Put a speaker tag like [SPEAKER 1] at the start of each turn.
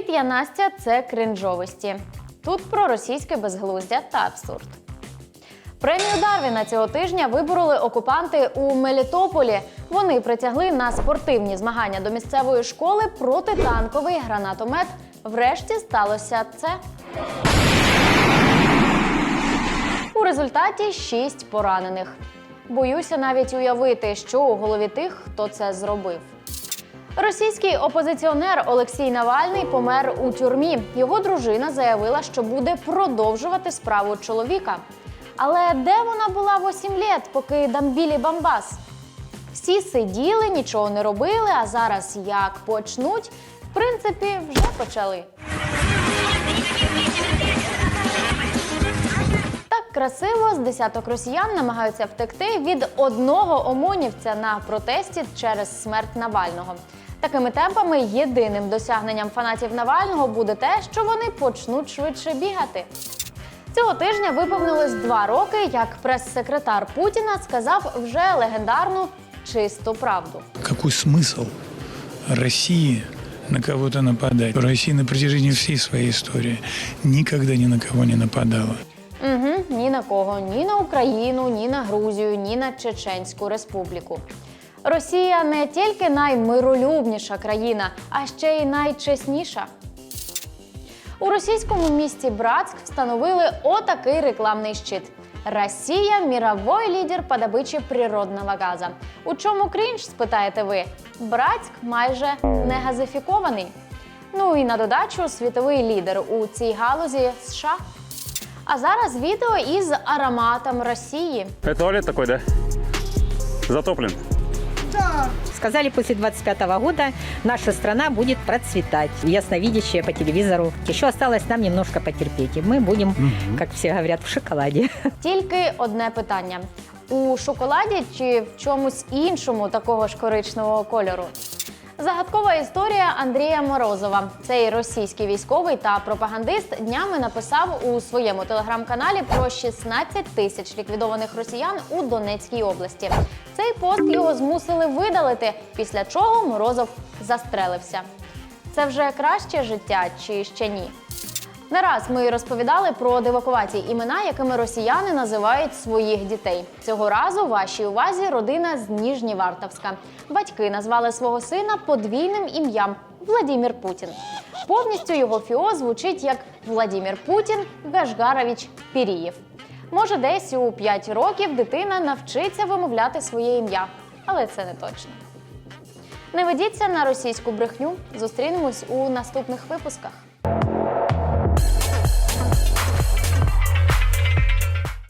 [SPEAKER 1] Привіт, я Настя. Це кринжовості. Тут про російське безглуздя та абсурд. Премію Дарвіна цього тижня вибороли окупанти у Мелітополі. Вони притягли на спортивні змагання до місцевої школи протитанковий гранатомет. Врешті сталося це. У результаті шість поранених. Боюся навіть уявити, що у голові тих, хто це зробив. Російський опозиціонер Олексій Навальний помер у тюрмі. Його дружина заявила, що буде продовжувати справу чоловіка. Але де вона була 8 літ, поки дамбілі Бамбас? Всі сиділи, нічого не робили, а зараз як почнуть, в принципі, вже почали. Так красиво з десяток росіян намагаються втекти від одного омонівця на протесті через смерть Навального. Такими темпами єдиним досягненням фанатів Навального буде те, що вони почнуть швидше бігати. Цього тижня виповнилось два роки, як прес-секретар Путіна сказав вже легендарну чисту правду.
[SPEAKER 2] Какой смысл России на кого-то нападать? Россия на протяжении всей своей истории никогда ни на кого не нападала.
[SPEAKER 1] Угу, ні на кого, ні на Україну, ні на Грузію, ні на Чеченську Республіку. Росія не тільки наймиролюбніша країна, а ще й найчесніша. У російському місті Братськ встановили отакий рекламний щит. Росія мировой лідер по добичі природного газу. У чому крінж, спитаєте ви? Братськ майже не газифікований. Ну і на додачу світовий лідер у цій галузі США. А зараз відео із ароматом Росії.
[SPEAKER 3] Это туалет такой, да? Затоплен.
[SPEAKER 4] Сказали, после 25 года наша страна будет процветать. Ясновидящая по телевизору. Еще осталось нам немножко потерпеть. И мы будем, как все говорят, в шоколаде.
[SPEAKER 1] Тільки одне питання: у шоколаді чи в чомусь іншому такого ж коричневого кольору? Загадкова історія Андрія Морозова. Цей російський військовий та пропагандист днями написав у своєму телеграм-каналі про 16 тисяч ліквідованих росіян у Донецькій області. Цей пост його змусили видалити, після чого Морозов застрелився. Це вже краще життя чи ще ні? Не раз ми розповідали про дивакуваті імена, якими росіяни називають своїх дітей. Цього разу вашій увазі родина з Ніжнівартовська. Батьки назвали свого сина подвійним ім'ям Владімір Путін. Повністю його фіо звучить як Владімір Путін Гашгарович Пірієв. Може, десь у 5 років дитина навчиться вимовляти своє ім'я, але це не точно. Не ведіться на російську брехню. Зустрінемось у наступних випусках.